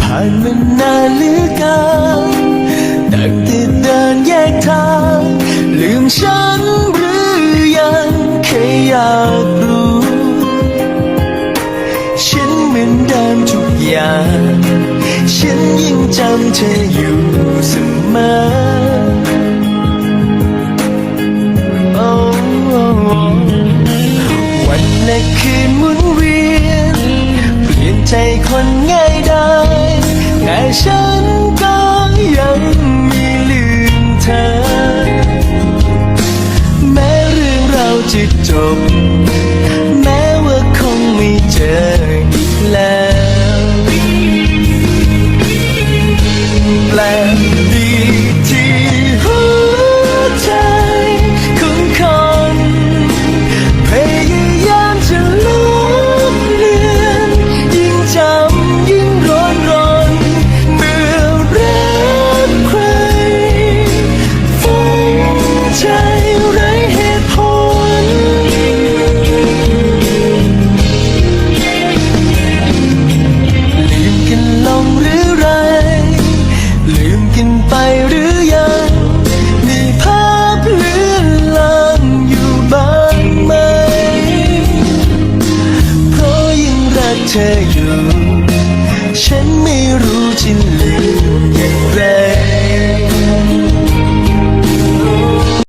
ผ่านมานานหลือกินตั้งแต่เนแยกทาง ลืมฉันหรือยังแค่อยากรู้ ฉันเหมือนเดิมทุกอย่าง ฉันยังจำเธออยู่เสมอ ใจคนง่ายได้แต่ฉันก็ยังมีลืมเธอ แม้เรื่องเราจะจบ to you